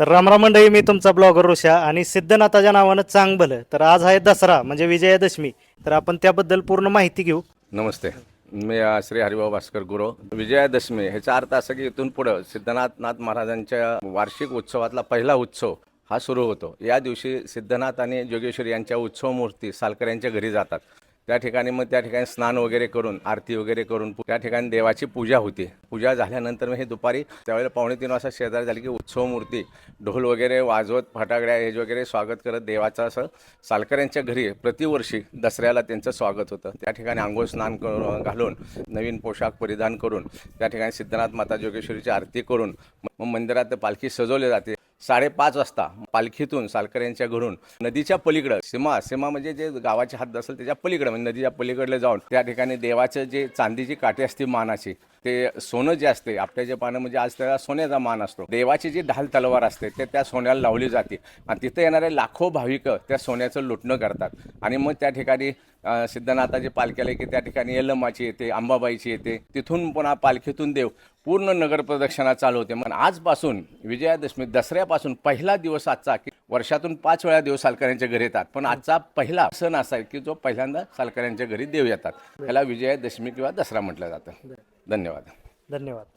तर रामराम मंडळी मी तुमचा ब्लॉगर रोषा आणि सिद्धनाथाच्या नावानं चांग भलं तर आज आहे दसरा म्हणजे विजयादशमी. तर आपण त्याबद्दल पूर्ण माहिती घेऊ. नमस्ते. मी अ, श्री हरिभाऊ भास्कर गुरु. विजयादशमी ह्याचा अर्थ असा की इथून पुढं सिद्धनाथनाथ महाराजांच्या वार्षिक उत्सवातला पहिला उत्सव हा सुरू होतो. या दिवशी सिद्धनाथ आणि जोगेश्वरी यांच्या उत्सव मूर्ती सालकर यांच्या घरी जातात. त्या ठिकाणी मग त्या ठिकाणी स्नान वगैरे करून आरती वगैरे करून त्या ठिकाणी देवाची पूजा होते. पूजा झाल्यानंतर मग हे दुपारी त्यावेळेला पावणे तीन वाजता शेजारी झाली की उत्सव मूर्ती ढोल वगैरे वाजवत फटाकड्या हे वगैरे स्वागत करत देवाचं असं सालकऱ्यांच्या घरी प्रतिवर्षी दसऱ्याला त्यांचं स्वागत होतं. त्या ठिकाणी आंघोळ स्नान करून घालून नवीन पोशाख परिधान करून त्या ठिकाणी सिद्धनाथ माता जोगेश्वरीची आरती करून मग मंदिरात पालखी सजवली जाते. साडेपाच वाजता पालखीतून सालकऱ्यांच्या घरून नदीच्या पलीकडं सीमा सीमा म्हणजे जे गावाची हद्द असेल त्याच्या पलीकडं म्हणजे नदीच्या पलीकडले जाऊन त्या ठिकाणी देवाचं जे चांदीची काठी असते मानाची ते सोनं जे असते आपट्याचे पानं म्हणजे आज त्याला सोन्याचा मान असतो. देवाची जी ढाल तलवार असते ते त्या सोन्याला लावली जाते. आणि तिथे येणारे लाखो भाविक त्या सोन्याचं लुटणं करतात. आणि मग त्या ठिकाणी सिद्धनाथाची पालखी आली की त्या ठिकाणी यलमाची येते अंबाबाईची येते. तिथून पुन्हा पालखीतून देव पूर्ण नगर प्रदक्षिणा चालू होते. मग आजपासून विजयादशमी दसऱ्यापासून पहिला दिवस आजचा की वर्षातून पाच वेळा देव सालकऱ्यांच्या घरी येतात. पण आजचा पहिला सण असा आहे की जो पहिल्यांदा सालकऱ्यांच्या घरी देव येतात. त्याला विजयादशमी किंवा दसरा म्हटलं जातं. धन्यवाद धन्यवाद